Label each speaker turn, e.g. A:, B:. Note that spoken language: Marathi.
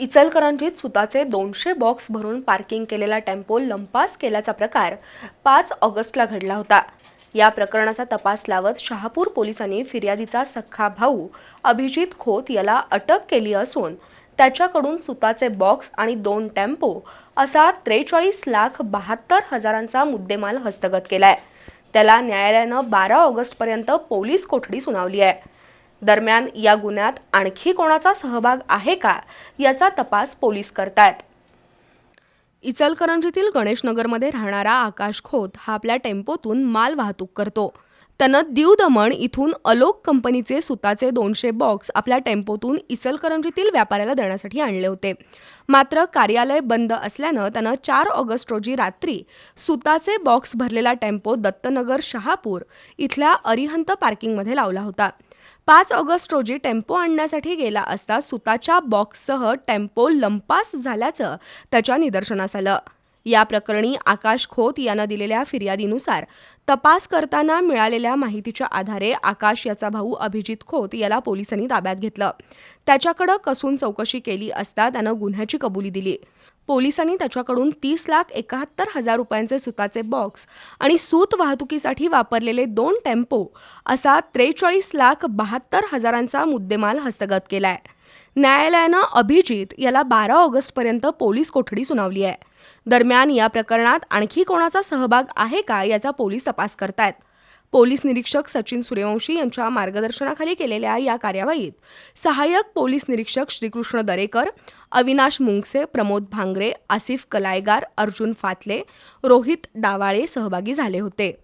A: इचलकरंजीत सुताचे दोनशे बॉक्स भरून पार्किंग केलेला टेम्पो लंपास केल्याचा प्रकार पाच ऑगस्टला घडला होता. या प्रकरणाचा तपास लावत शहापूर पोलिसांनी फिर्यादीचा सख्खा भाऊ अभिजित खोत याला अटक केली असून त्याच्याकडून सुताचे बॉक्स आणि दोन टेम्पो असा त्रेचाळीस लाख बहात्तर हजारांचा मुद्देमाल हस्तगत केलाय. त्याला न्यायालयानं बारा ऑगस्टपर्यंत पोलीस कोठडी सुनावली आहे. दरम्यान या गुन्ह्यात आणखी कोणाचा सहभाग आहे का याचा तपास पोलीस करतायत. इचलकरंजीतील गणेशनगरमध्ये राहणारा आकाश खोत हा आपल्या टेम्पोतून माल वाहतूक करतो. त्यानं दीव दमण इथून अलोक कंपनीचे सुताचे दोनशे बॉक्स आपल्या टेम्पोतून इचलकरंजीतील व्यापाऱ्याला देण्यासाठी आणले होते. मात्र कार्यालय बंद असल्यानं त्यानं चार ऑगस्ट रोजी रात्री सुताचे बॉक्स भरलेला टेम्पो दत्तनगर शहापूर इथल्या अरिहंत पार्किंगमध्ये लावला होता. पाच ऑगस्ट रोजी टेम्पो आणण्यासाठी गेला असता सुताच्या बॉक्ससह टेम्पो लंपास झाल्याचं त्याच्या निदर्शनास आलं. या प्रकरणी आकाश खोत यानं दिलेल्या फिर्यादीनुसार तपास करताना मिळालेल्या माहितीच्या आधारे आकाश याचा भाऊ अभिजित खोत याला पोलिसांनी ताब्यात घेतलं. त्याच्याकडं कसून चौकशी केली असता त्यानं गुन्ह्याची कबुली दिली. पोलिसांनी त्याच्याकडून तीस लाख एकाहत्तर हजार रुपयांचे सुताचे बॉक्स आणि सूत वाहतुकीसाठी वापरलेले दोन टेम्पो असा त्रेचाळीस लाख बहात्तर हजारांचा मुद्देमाल हस्तगत केलाय. न्यायालयानं अभिजित याला बारा ऑगस्टपर्यंत पोलीस कोठडी सुनावली आहे. दरम्यान या प्रकरणात आणखी कोणाचा सहभाग आहे का याचा पोलीस तपास करतायत. पोलीस निरीक्षक सचिन सूर्यवंशी यांच्या मार्गदर्शनाखाली केलेल्या या कार्यवाहीत सहाय्यक पोलीस निरीक्षक श्रीकृष्ण दरेकर अविनाश मुंगसे प्रमोद भांगरे आसिफ कलायगार अर्जुन फातले रोहित डावाळे सहभागी झाले होते.